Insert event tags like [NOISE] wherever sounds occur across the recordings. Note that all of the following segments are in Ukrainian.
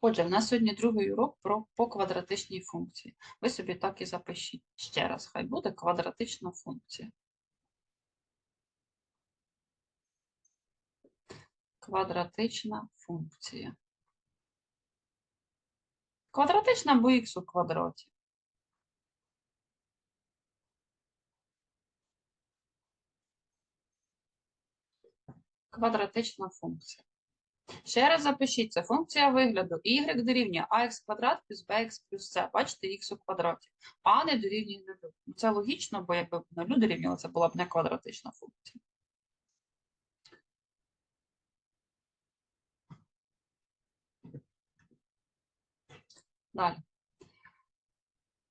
Отже, в нас сьогодні другий урок про по квадратичній функції. Ви собі так і запишіть. Ще раз, хай буде квадратична функція. Квадратична функція. Квадратична або х у квадраті. Квадратична функція. Ще раз запишіть, це функція вигляду y дорівнює ax квадрат плюс bx плюс c. Бачите, х у квадраті. А не дорівнює нулю. Ну, Це логічно, бо якби нулю дорівнювало, це була б не квадратична функція. Далі.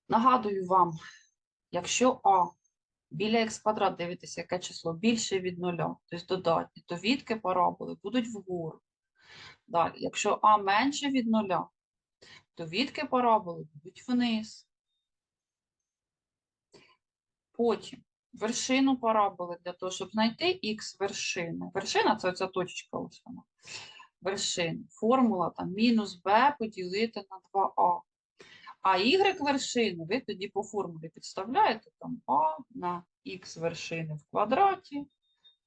Нагадую вам, якщо а біля х квадрат дивитися, яке число більше від нуля, тобто додатні, то відки параболи будуть вгору. Далі, якщо а менше від нуля, то відки параболи будуть вниз. Потім вершину параболи для того, щоб знайти х вершини. Вершина це оця точечка ось вона. Вершини. Формула там мінус b поділити на 2а. А y вершини ви тоді по формулі підставляєте там а на х вершини в квадраті,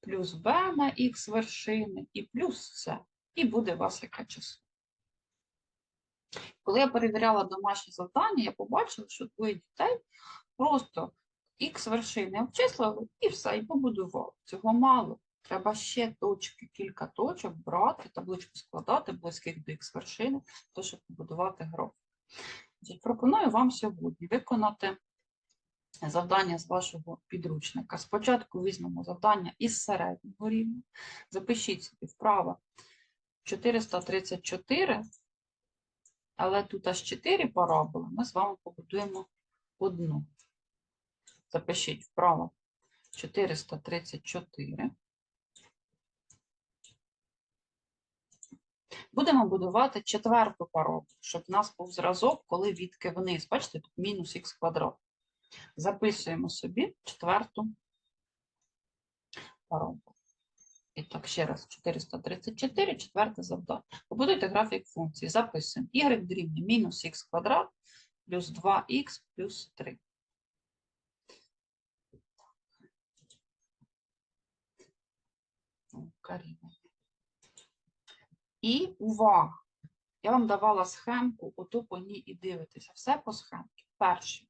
плюс b на х вершини і плюс c. І буде у вас яке число. Коли я перевіряла домашнє завдання, я побачила, що двоє дітей просто х вершини обчислили і все, і побудували. Цього мало. Треба ще точки, кілька точок брати, табличку складати близьких до х вершини, то щоб побудувати графік. Пропоную вам сьогодні виконати завдання з вашого підручника. Спочатку візьмемо завдання із середнього рівня. Запишіть собі вправо 434, але тут аж 4 параболи, ми з вами побудуємо одну. Запишіть вправо 434. Будемо будувати четверту параболу, щоб в нас був зразок, коли відки вниз. Бачите, тут мінус х квадрат. Записуємо собі четверту параболу. І так, ще раз, 434, четверте завдання. Побудуйте графік функції. Записуємо. y дорівнює мінус х квадрат плюс 2х плюс 3. Каріна. І увага! Я вам давала схемку, ото по ній і дивитеся. Все по схемці. Перше.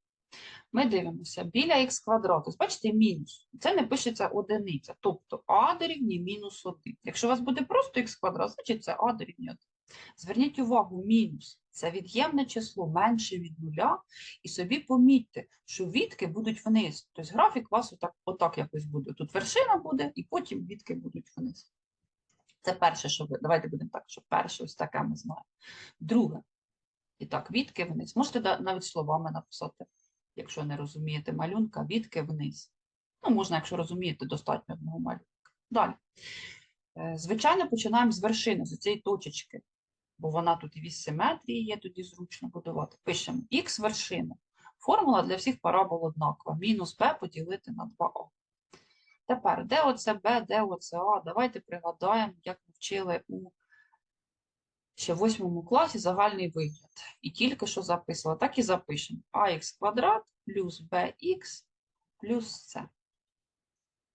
Ми дивимося біля х квадрату. Бачите, мінус. Це не пишеться одиниця. Тобто а дорівнює мінус 1. Якщо у вас буде просто х квадрат, значить це а дорівнює 1. Зверніть увагу, мінус це від'ємне число менше від нуля. І собі помітьте, що відки будуть вниз. Тобто графік у вас отак, отак якось буде. Тут вершина буде, і потім відки будуть вниз. Це перше, що ви. Давайте будемо так, що перше ось таке ми знаємо. Друге. І так, відки вниз. Можете навіть словами написати, якщо не розумієте малюнка, відки вниз. Ну, можна, якщо розумієте, достатньо одного малюнка. Далі. Е, Звичайно, починаємо з вершини, з цієї точечки, бо вона тут і вісь симетрії є, тоді зручно будувати. Пишемо х вершина. Формула для всіх парабол однакова. Мінус b поділити на 2а. Тепер, де оце b, де оце а? Давайте пригадаємо, як ми вчили у ще в восьмому класі загальний вигляд. І тільки що записувала, так і запишемо. ax квадрат плюс bx плюс c.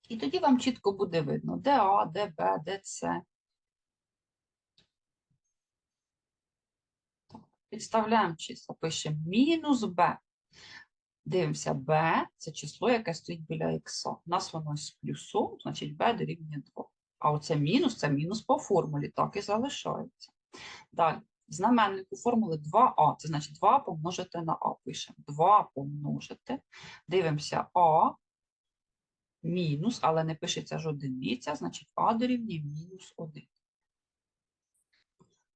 І тоді вам чітко буде видно, де А, де Б, де С. Підставляємо числа, пишемо мінус Б. Дивимося, Б це число, яке стоїть біля х. У нас воно з плюсом, значить Б дорівнює 2. А оце мінус, це мінус по формулі, так і залишається. Далі, знаменнику формули 2а, це значить 2 помножити на А. Пишемо 2 помножити. Дивимося А мінус, але не пишеться ж одиниця, значить А дорівнює мінус 1.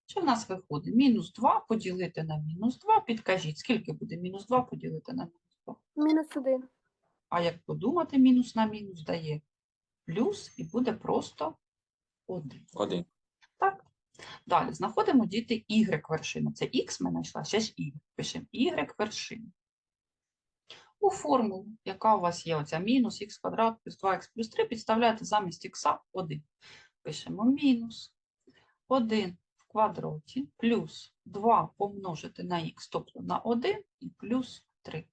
Що в нас виходить? Мінус 2 поділити на мінус 2. Підкажіть, скільки буде мінус 2 поділити на мінус 2? Мінус 1. А як подумати, мінус на мінус дає плюс і буде просто 1. 1. Далі знаходимо діти y вершини. Це х ми знайшла, ще ж y. Пишемо y вершини. У формулу, яка у вас є, оця мінус х квадрат плюс 2х плюс 3, підставляєте замість х 1. Пишемо мінус 1 в квадраті плюс 2 помножити на х, тобто на 1 і плюс 3.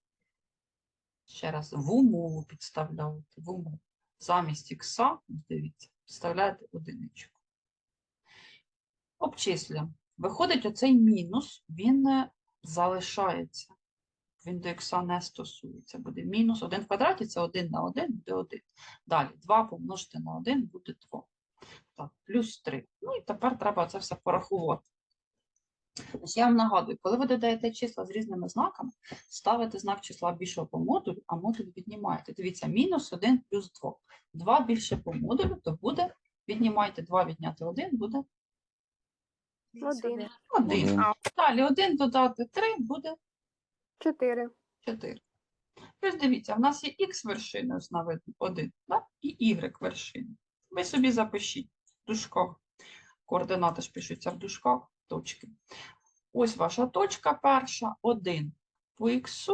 Ще раз в умову підставляєте, в умову. Замість х, дивіться, підставляєте одиничку. Обчислюємо. Виходить, оцей мінус, він залишається. Він до х не стосується. Буде мінус 1 в квадраті, це 1 на 1, буде 1. Далі 2 помножити на 1 буде 2. Так, плюс 3. Ну і тепер треба це все порахувати. Ось я вам нагадую, коли ви додаєте числа з різними знаками, ставите знак числа більшого по модулю, а модуль віднімаєте. Дивіться, мінус 1 плюс 2. 2 більше по модулю, то буде, віднімайте 2 відняти 1, буде Один. 1. Один. Далі 1 додати 3 буде Чотири. 4. Ось дивіться, в нас є х вершина, ось наведено 1, да? і y вершина. Ви собі запишіть в дужках. Координати ж пишуться в дужках, точки. Ось ваша точка перша, 1 по х.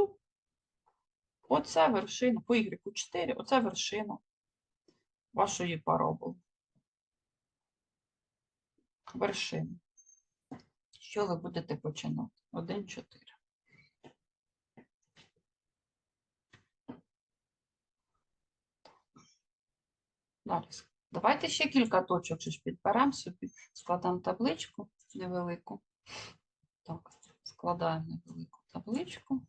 Оце вершина, по y 4, оце вершина вашої параболи. Вершина. Що ви будете починати? 1, 4. Далі. Давайте ще кілька точок ж підберемо собі, складемо табличку невелику. Так, складаємо невелику табличку.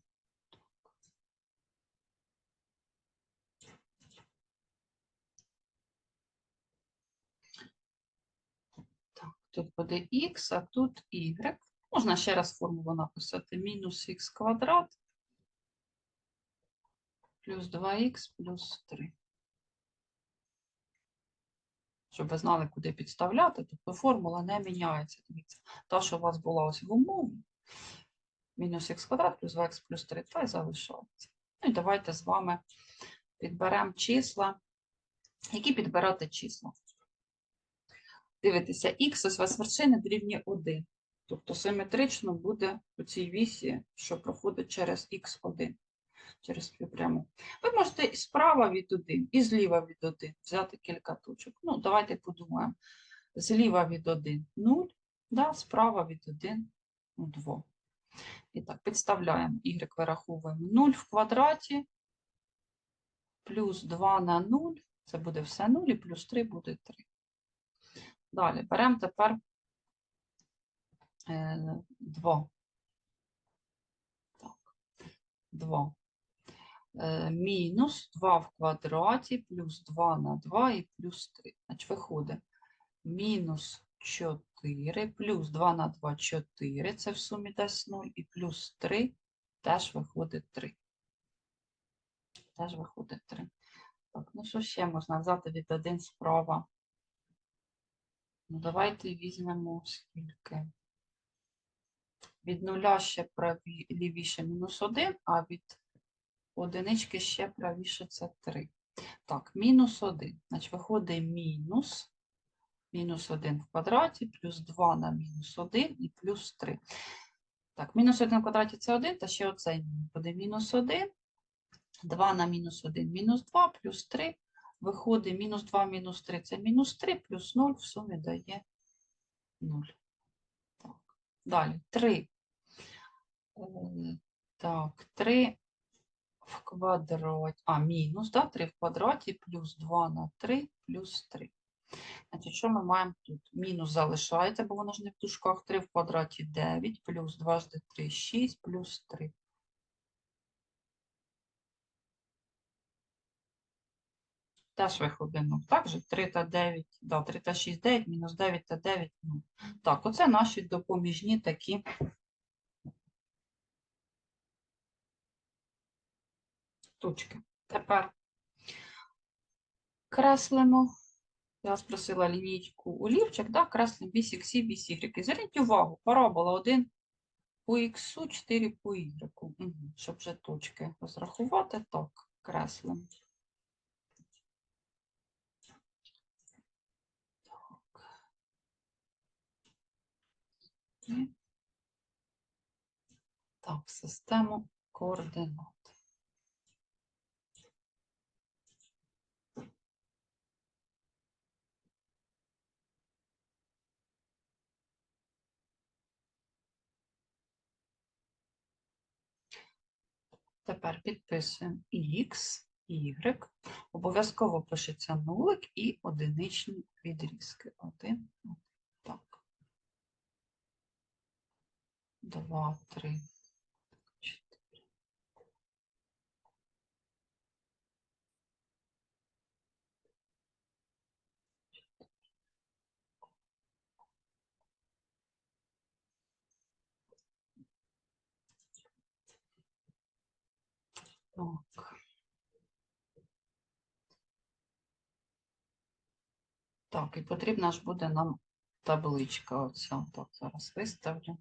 Тут буде х, а тут y. Можна ще раз формулу написати. Мінус х квадрат плюс 2х плюс 3 щоб ви знали, куди підставляти, тобто формула не міняється. Дивіться, та, що у вас була ось в умові, мінус х квадрат плюс 2х плюс 3, та й залишається. Ну і давайте з вами підберемо числа. Які підбирати числа? Дивитеся, х ось у вас вершини дорівнює 1. Тобто симетрично буде у цій вісі, що проходить через х1 через співпряму. Ви можете і справа від 1, і зліва від 1 взяти кілька точок. Ну, давайте подумаємо. Зліва від 1 – 0, да, справа від 1 – 2. І так, підставляємо y вираховуємо 0 в квадраті плюс 2 на 0, це буде все 0, і плюс 3 буде 3. Далі беремо тепер е, 2. Так, 2 е, мінус 2 в квадраті плюс 2 на 2 і плюс 3. Значить, виходить мінус 4 плюс 2 на 2 – 4. Це в сумі дасть 0. І плюс 3 теж виходить 3. Теж виходить 3. Так, ну що ще можна взяти від 1 справа? Ну, давайте візьмемо скільки. Від нуля ще праві, лівіше мінус 1, а від одинички ще правіше це 3. Так, мінус 1. Значить, виходить мінус, мінус 1 в квадраті, плюс 2 на мінус 1 і плюс 3. Так, мінус 1 в квадраті це 1, та ще оцей буде мінус 1. 2 на мінус 1, мінус 2, плюс 3. Виходить мінус 2, мінус 3 це мінус 3, плюс 0 в сумі дає 0. Так. Далі 3. Е, Так, 3 в квадраті, а, мінус, да, 3 в квадраті плюс 2 на 3 плюс 3. Значить, що ми маємо тут? Мінус залишається, бо воно ж не в дужках. 3 в квадраті 9, плюс 2 жди 3, 6, плюс 3. Теж виходить 0. Так же 3 та 9, да, 3 та 6, 9, мінус 9 та 9, 0. Так, оце наші допоміжні такі точки. Тепер креслимо. Я спросила лінійку олівчик, да, креслимо вісь іксів, вісь Y. Зверніть увагу, парабола 1 по х, 4 по y. Угу. Щоб вже точки розрахувати, так, креслимо. і так, систему координат. Тепер підписуємо Х, Y. Обов'язково пишеться нулик і одиничні відрізки. 1, 1. Два, три, чотири. Так. Так, і потрібна ж буде нам табличка оця. Так, зараз виставлю.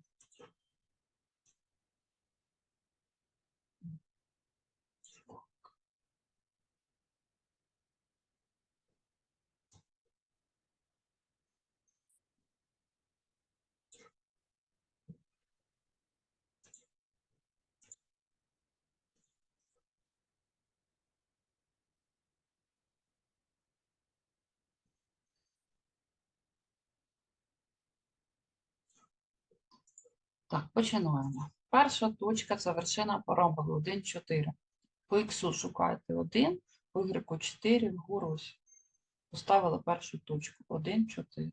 Так, починаємо. Перша точка це вершина параболи 1, 4. По х шукаєте 1, по y 4, вгору ось. Поставили першу точку 1, 4.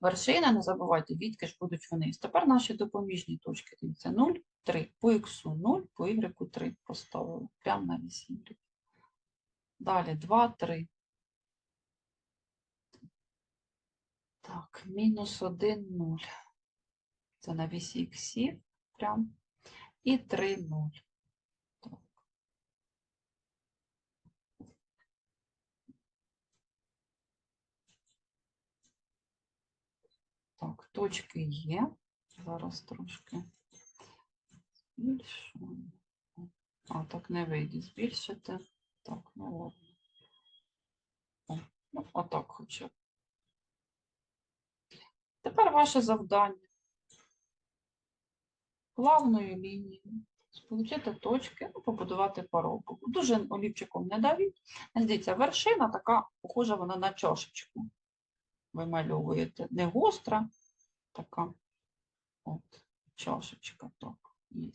Вершина, не забувайте, відки ж будуть вниз. Тепер наші допоміжні точки. Дивіться, 0, 3. По х 0, по y 3 поставили. Прямо на вісі. Y. Далі 2, 3. Так, мінус 1, 0. Це на вісі іксів прям. І 3, 0. Так. Так, точки є. Зараз трошки збільшуємо. А, так не вийде збільшити. Так, ну ладно. О, ну, отак хоча б. Тепер ваше завдання. Плавною лінією сполучити точки, ну, побудувати параболу. Дуже олівчиком не давіть. Дивіться, вершина така, похожа вона на чашечку. Вимальовуєте. Не гостра, така от чашечка так, є.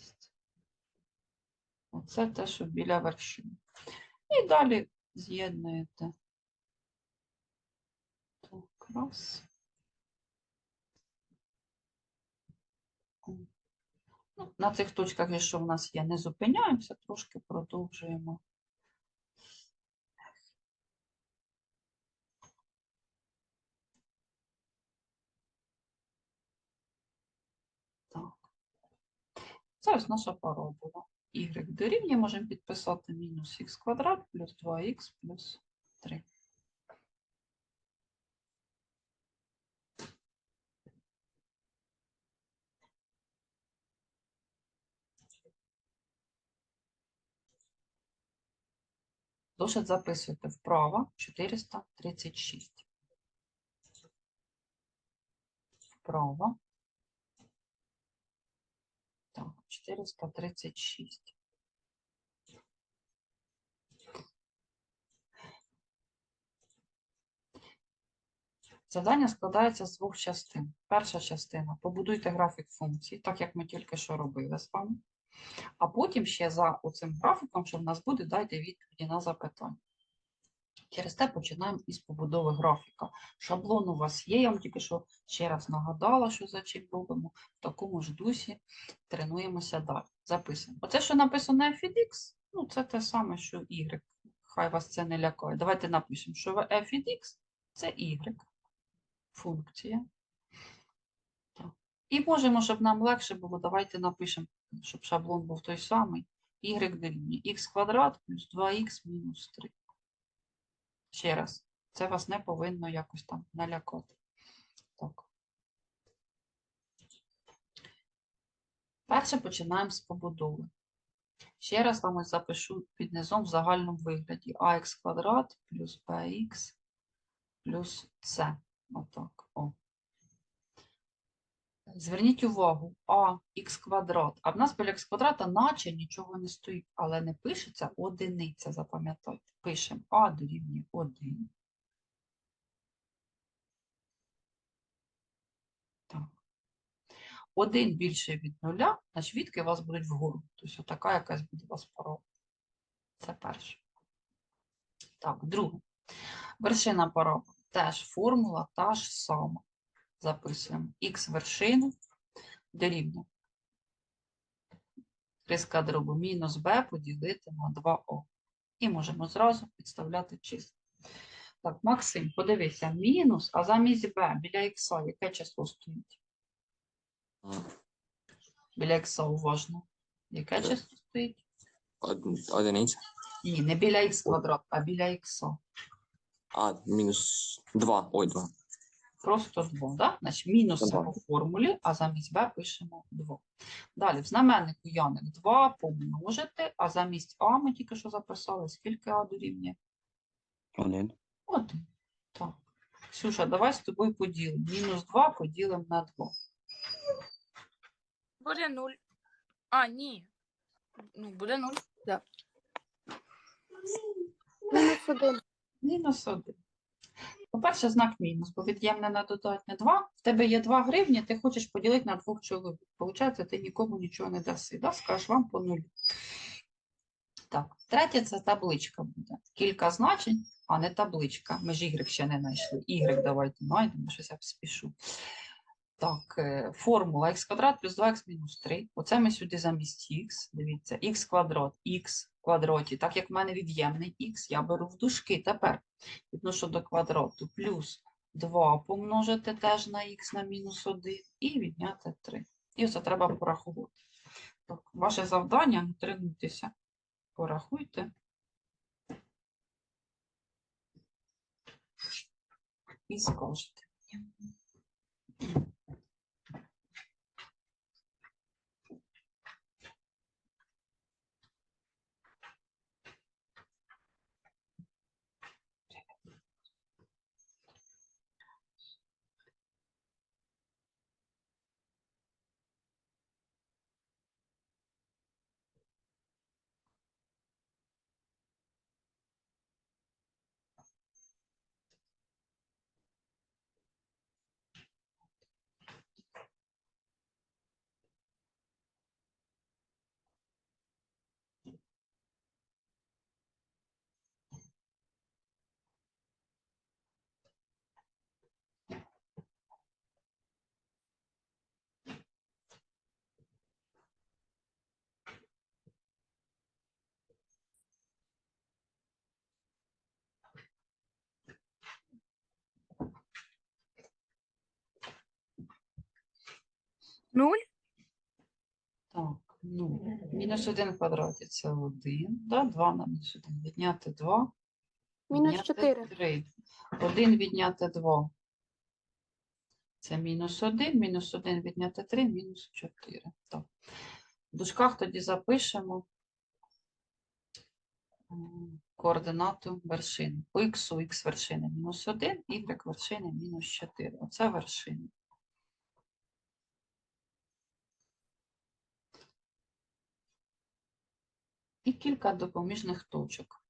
Оце те, що біля вершини. І далі з'єднуєте. Так, раз. Ну, на цих точках, якщо в нас є, не зупиняємося, трошки продовжуємо. Це ось наша парабола. Y дорівнює можемо підписати мінус х квадрат плюс 2х плюс 3. Зошит записуйте вправо 436. Вправо. Так, 436. Завдання складається з двох частин. Перша частина побудуйте графік функцій, так як ми тільки що робили з вами. А потім ще за оцим графіком, що в нас буде, дайте відповіді на запитання. Через те починаємо із побудови графіка. Шаблон у вас є, я вам тільки що ще раз нагадала, що за чим робимо. В такому ж дусі тренуємося далі. Записуємо. Оце, що написано f від x, ну це те саме, що y. Хай вас це не лякає. Давайте напишемо, що f від x це y. Функція. І можемо, щоб нам легше було, давайте напишемо, щоб шаблон був той самий. y дорівнює x квадрат плюс 2х мінус 3. Ще раз, це вас не повинно якось там налякати. Так. Перше починаємо з побудови. Ще раз вам запишу під низом в загальному вигляді ах квадрат плюс bx плюс c. Отак. Зверніть увагу, а х квадрат. А в нас біля х квадрата наче нічого не стоїть, але не пишеться одиниця, запам'ятайте. Пишемо а дорівнює 1. Так. 1 більше від нуля, значить відки у вас будуть вгору. Тобто така якась буде у вас парабола. Це перше. Так, друге. Вершина параболи. Теж формула та ж сама. Записуємо х вершину дорівнює риска дробу мінус b поділити на 2o. І можемо зразу підставляти числа. Так, Максим, подивися, мінус, а замість b біля х яке число стоїть? Біля х уважно. Яке Е. число стоїть? Од- Одиниця. Ні, не біля х квадрат, а біля х. А, мінус 2. Ой, 2. Просто 2, да? Значить, мінус це по формулі, а замість b пишемо 2. Далі, в знаменнику Яник 2 помножити, а замість а ми тільки що записали, скільки а дорівнює? Один. Один. Так. Ксюша, давай з тобою поділимо. Мінус 2 поділимо на 2. Буде нуль. А, ні. Ну, буде нуль. Да. Мінус один. Мінус 1. По-перше, знак мінус, бо від'ємне на додатне 2. В тебе є 2 гривні, ти хочеш поділити на двох чоловік. Получається, ти нікому нічого не даси. Да? Скажеш вам по нулю. Так, третє це табличка буде. Кілька значень, а не табличка. Ми ж Y ще не знайшли. Y давайте знайдемо, щось я спішу. Так, е, формула х квадрат плюс 2х мінус 3. Оце ми сюди замість х. Дивіться, х квадрат, х в квадраті. Так як в мене від'ємний х, я беру в дужки. Тепер відношу до квадрату плюс 2 помножити теж на х на мінус 1 і відняти 3. І це треба порахувати. Так, ваше завдання тренуйтеся. Порахуйте. І скажете. Нуль? Так, ну, мінус 1 в квадраті це 1, да? 2 на мінус 1 відняти 2. Мінус відняти чотири. 3. 1 відняти 2. Це мінус 1, мінус 1 відняти 3, мінус 4. Так. В дужках тоді запишемо координату вершини. По х, х вершини мінус 1, y вершини мінус 4. Оце вершини. І кілька допоміжних точок.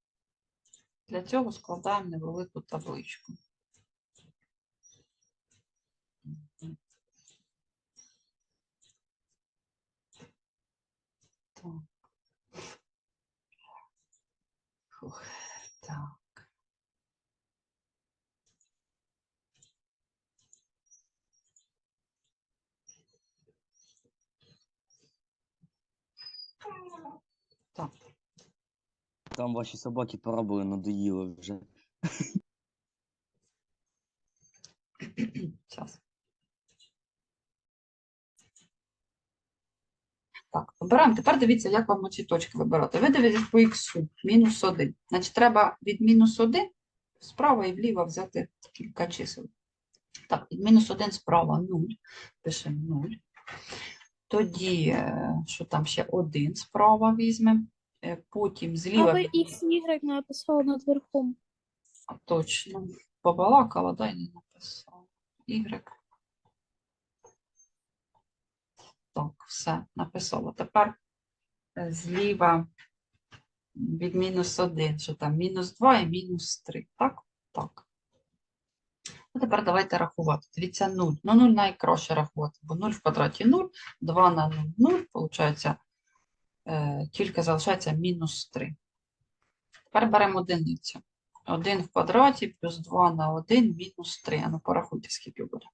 Для цього складаємо невелику табличку. Так. Так. Так. Там ваші собаки поробили, надоїли вже. [CLEARS THROAT] Зараз. Так, вибираємо. Тепер дивіться, як вам оці точки вибирати. Ви дивитесь по х, мінус 1. Значить, треба від мінус 1 справа і вліво взяти кілька чисел. Так, від мінус 1 справа 0. Пишемо 0. Тоді, е, що там ще 1 справа візьмемо. Е, Потім зліва. ви X, Y написали над верхом. Точно. Побалакала, дай не написала. Y. Так, все, написала. Тепер е, зліва від мінус 1, що там мінус 2 і мінус 3. Так? Так. Ну, тепер давайте рахувати. Дивіться 0. Ну, 0 найкраще рахувати, бо 0 в квадраті 0, 2 на 0 – 0, получається, е, тільки залишається мінус 3. Тепер беремо одиницю. 1 в квадраті плюс 2 на 1 мінус 3. А ну порахуйте, скільки буде.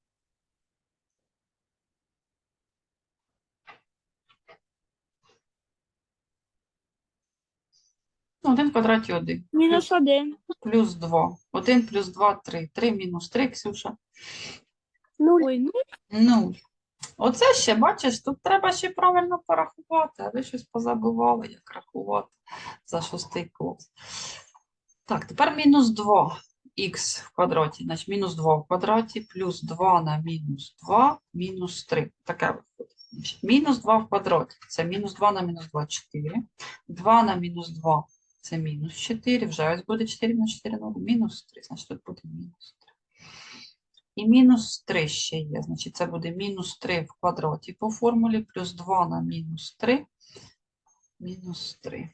Ну, 1 в квадраті 1. Мінус один. Плюс 2. 1 плюс 2 – 3. 3 мінус 3, Ксюша. Нуль. Ой, ну Ну, оце ще, бачиш, тут треба ще правильно порахувати, а ви щось позабували, як рахувати за шостий клас. Так, тепер мінус 2 х в квадраті, значить мінус 2 в квадраті, плюс 2 на мінус 2, мінус 3. Таке виходить. Мінус 2 в квадраті, це мінус 2 на мінус 2 – 4. 2 на мінус 2 – це мінус 4, вже ось буде 4 мінус 4 – 0, мінус 3, значить тут буде мінус 3. І мінус 3 ще є. Значить, це буде мінус 3 в квадраті по формулі, плюс 2 на мінус 3, мінус 3.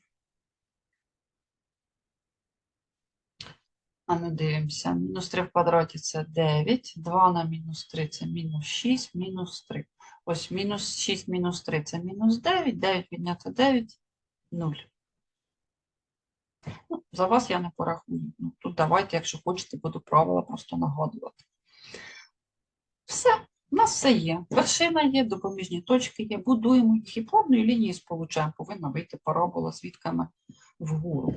А ми дивимося. Мінус 3 в квадраті це 9, 2 на мінус 3 це мінус 6, мінус 3. Ось мінус 6 мінус 3 це мінус 9, 9 відняти 9, 0. Ну, за вас я не порахую. Ну, тут давайте, якщо хочете, буду правила просто нагадувати. Все, у нас все є. Вершина є, допоміжні точки є. Будуємо їх і плавною лінією сполучаємо. Повинна вийти парабола з вгору.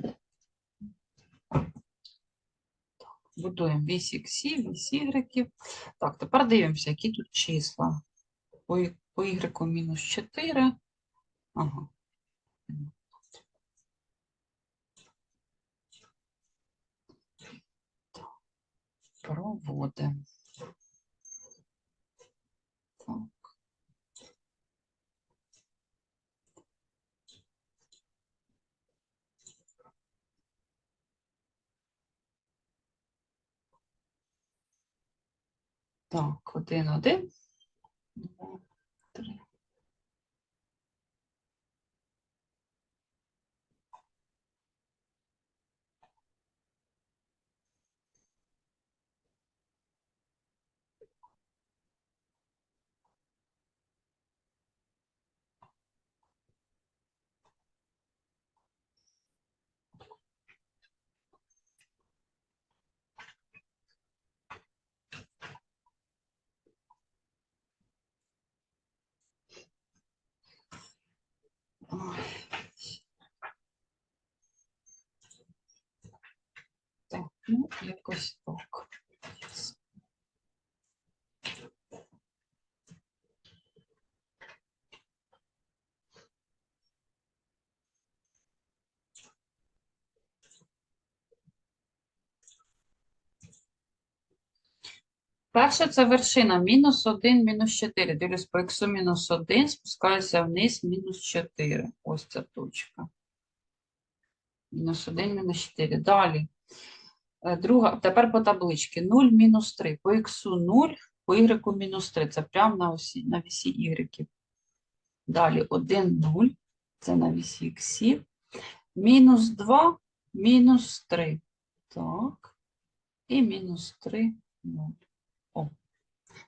Будуємо вісь іксів, вісь ігреків. Так, тепер дивимося, які тут числа. По, по ігреку мінус 4. Ага. Проводимо. Так. Так, один, один. Два, три. Ой. Так, ну, якось так. Перше це вершина мінус 1, мінус 4. Дивлюсь по х мінус 1, спускаюся вниз мінус 4. Ось ця точка. Мінус 1, мінус 4. Далі. Е, Друга, тепер по табличці. 0, мінус 3. По х 0, по y мінус 3. Це прямо на, осі, на вісі y. Далі 1, 0. Це на вісі х. Мінус 2, мінус 3. Так. І мінус 3, 0. О.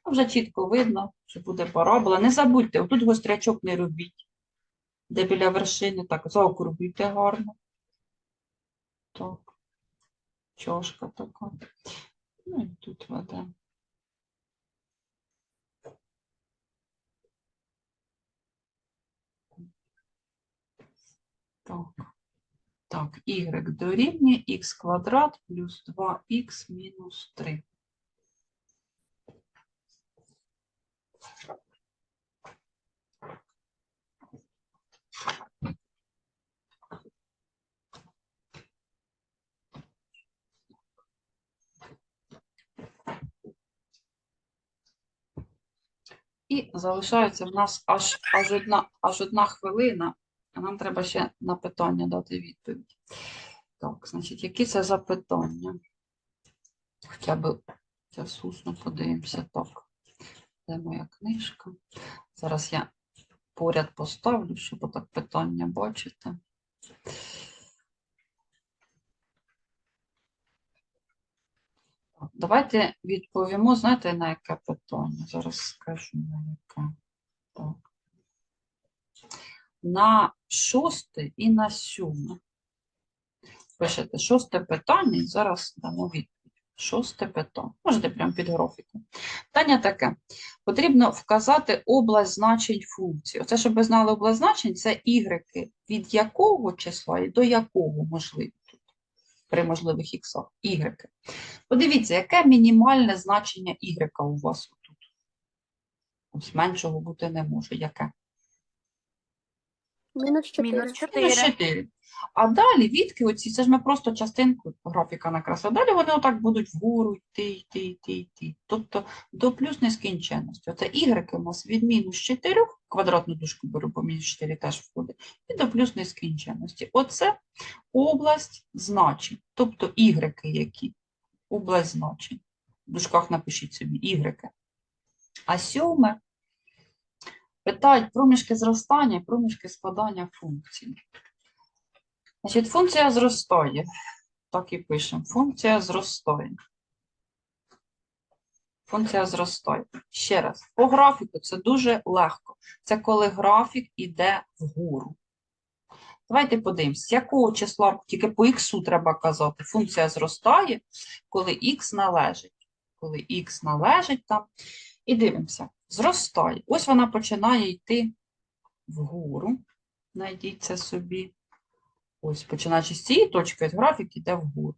Ну, Вже чітко видно, що буде парабола. Не забудьте, отут гострячок не робіть. Де біля вершини, так, заокруглюйте гарно. Так. Чошка така. Ну і тут ведемо. Так. Так, y дорівнює х квадрат плюс 2х мінус 3. І залишається в нас аж, аж, одна, аж одна хвилина, а нам треба ще на питання дати відповідь. Так, значить, які це запитання? Хоча б зараз усно подивимося. Так, де моя книжка? Зараз я поряд поставлю, щоб отак питання бачити. Давайте відповімо, знаєте, на яке питання? Зараз скажу на яке. Так. На шосте і на сьоме. Пишете шосте питання, і зараз дамо відповідь. Шосте питання. Можете прямо під графіком. Питання таке. Потрібно вказати область значень функції. Оце, щоб ви знали область значень, це ігреки. Від якого числа і до якого можливо при можливих іксах. y. Подивіться, яке мінімальне значення y у вас тут. Ось меншого бути не може. Яке? Мінус 4. Мінус Мінус 4. 4. А далі відки оці, це ж ми просто частинку графіка накреслили. Далі вони отак будуть вгору йти, йти, йти, йти. Тобто до плюс нескінченності. Оце ігреки у нас від мінус 4, квадратну дужку беру, бо мінус 4 теж входить, і до плюс нескінченності. Оце область значень. Тобто ігреки які? Область значень. В дужках напишіть собі ігреки. А сьоме питають проміжки зростання і проміжки складання функцій. Значить, функція зростає. Так і пишемо. Функція зростає. Функція зростає. Ще раз. По графіку це дуже легко. Це коли графік іде вгору. Давайте подивимось, з якого числа, тільки по х треба казати, функція зростає, коли х належить. Коли х належить там. І дивимося, зростає. Ось вона починає йти вгору. Найдіть це собі. Ось, починаючи з цієї точки, графік іде вгору.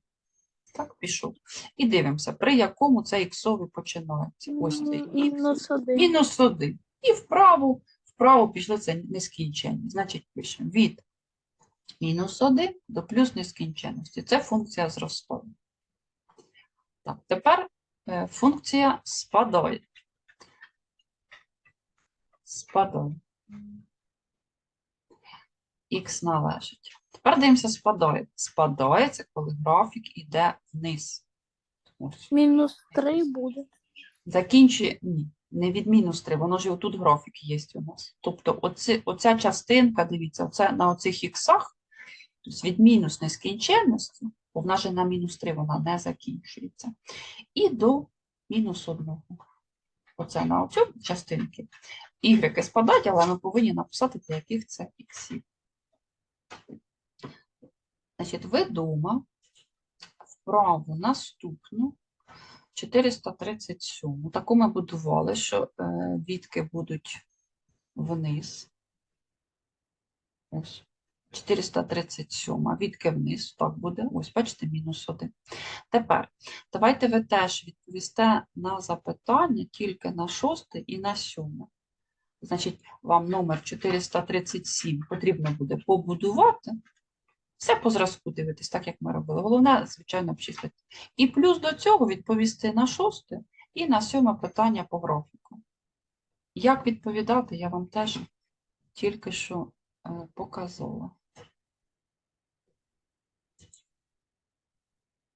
Так, пішов. І дивимося, при якому це іксовий починається. Ось цей. Мінус один. Мінус 1. І вправо, вправо пішли це нескінченні. Значить, пишемо від мінус 1 до плюс нескінченності. Це функція зростання. Так, тепер е, функція спадає. Спадає. Х належить. Тепер дивимося, спадає. Спадає це, коли графік іде вниз. Ось. Мінус три буде. Закінчує, ні, не від мінус 3, воно ж і отут графік є у нас. Тобто оці, оця частинка, дивіться, оце на оцих іксах, тобто від мінус нескінченності, бо в нас же на мінус 3 вона не закінчується, і до мінус 1. Оце на оцю частинки. Ігреки спадають, але ми повинні написати, для яких це іксів. Значить, ви дома вправу наступну 437. Таку ми будували, що е, відки будуть вниз. Ось. 437, а відки вниз, так буде. Ось, бачите, мінус 1. Тепер, давайте ви теж відповісте на запитання тільки на шосте і на сьоме. Значить, вам номер 437 потрібно буде побудувати. Все по зразку дивитись, так як ми робили. Головне, звичайно, обчислити. І плюс до цього відповісти на шосте і на сьоме питання по графіку. Як відповідати, я вам теж тільки що е, показала.